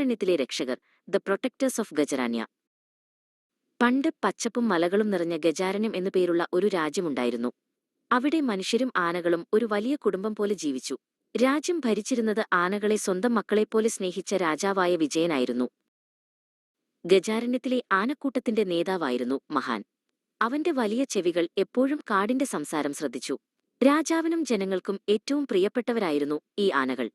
ഗജാരണ്യത്തിലെ രക്ഷകർ the protectors of Gajaranya. പണ്ട് പച്ചപ്പും മലകളും നിറഞ്ഞ ഗജാരണ്യം എന്നു പേരുള്ള ഒരു രാജ്യമുണ്ടായിരുന്നു. അവിടെ മനുഷ്യരും ആനകളും ഒരു വലിയ കുടുംബം പോലെ ജീവിച്ചു. രാജ്യം ഭരിച്ചിരുന്നത് ആനകളെ സ്വന്തം മക്കളെപ്പോലെ സ്നേഹിച്ച രാജാവായ വിജയനായിരുന്നു. ഗജാരണ്യത്തിലെ ആനക്കൂട്ടത്തിന്റെ നേതാവായിരുന്നു മഹാൻ. അവന്റെ വലിയ ചെവികൾ എപ്പോഴും കാടിന്റെ സംസാരം ശ്രദ്ധിച്ചു. രാജാവിനും ജനങ്ങൾക്കും ഏറ്റവും പ്രിയപ്പെട്ടവരായിരുന്നു ഈ ആനകൾ.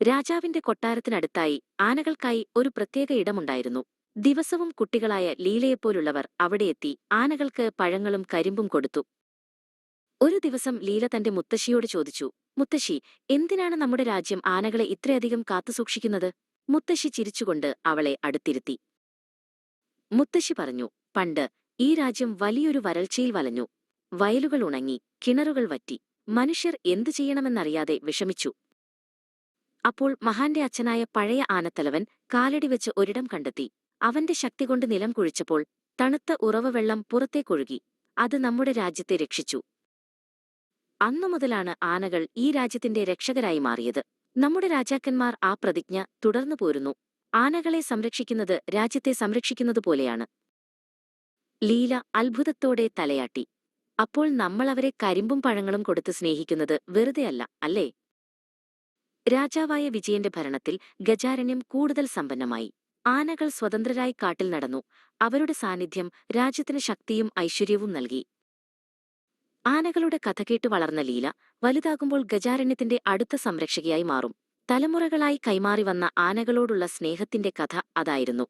രാജാവിന്റെ കൊട്ടാരത്തിനടുത്തായി ആനകൾക്കായി ഒരു പ്രത്യേക ഇടമുണ്ടായിരുന്നു. ദിവസവും കുട്ടികളായ ലീലയെപ്പോലുള്ളവർ അവിടെയെത്തി ആനകൾക്ക് പഴങ്ങളും കരിമ്പും കൊടുത്തു. ഒരു ദിവസം ലീല തന്റെ മുത്തശ്ശിയോട് ചോദിച്ചു മുത്തശ്ശി എന്തിനാണ് നമ്മുടെ രാജ്യം ആനകളെ ഇത്രയധികം കാത്തുസൂക്ഷിക്കുന്നത് മുത്തശ്ശി ചിരിച്ചുകൊണ്ട് അവളെ അടുത്തിരുത്തി. മുത്തശ്ശി പറഞ്ഞു പണ്ട് ഈ രാജ്യം വലിയൊരു വരൾച്ചയിൽ വലഞ്ഞു. വയലുകൾ ഉണങ്ങി കിണറുകൾ വറ്റി. മനുഷ്യർ എന്തു ചെയ്യണമെന്നറിയാതെ വിഷമിച്ചു. അപ്പോൾ മഹാന്റെ അച്ഛനായ പഴയ ആനത്തലവൻ കാലടി വെച്ച് ഒരിടം കണ്ടെത്തി. അവന്റെ ശക്തി കൊണ്ട് നിലം കുഴിച്ചപ്പോൾ തണുത്ത ഉറവ വെള്ളം പുറത്തേക്കൊഴുകി. അത് നമ്മുടെ രാജ്യത്തെ രക്ഷിച്ചു. അന്നു മുതലാണ് ആനകൾ ഈ രാജ്യത്തിന്റെ രക്ഷകരായി മാറിയത്. നമ്മുടെ രാജാക്കന്മാർ ആ പ്രതിജ്ഞ തുടർന്നു പോരുന്നു. ആനകളെ സംരക്ഷിക്കുന്നത് രാജ്യത്തെ സംരക്ഷിക്കുന്നതുപോലെയാണ് ലീല അത്ഭുതത്തോടെ തലയാട്ടി. അപ്പോൾ നമ്മൾ അവരെ കരിമ്പും പഴങ്ങളും കൊടുത്ത് സ്നേഹിക്കുന്നത് വെറുതെയല്ല അല്ലേ? രാജാവായ വിജയന്റെ ഭരണത്തിൽ ഗജാരണ്യം കൂടുതൽ സമ്പന്നമായി. ആനകൾ സ്വതന്ത്രരായി കാട്ടിൽ നടന്നു. അവരുടെ സാന്നിധ്യം രാജ്യത്തിന് ശക്തിയും ഐശ്വര്യവും നൽകി. ആനകളുടെ കഥ കേട്ട് വളർന്ന ലീല വലുതാകുമ്പോൾ ഗജാരണ്യത്തിന്റെ അടുത്ത സംരക്ഷകയായി മാറും. തലമുറകളായി കൈമാറി വന്ന ആനകളോടുള്ള സ്നേഹത്തിന്റെ കഥ അതായിരുന്നു.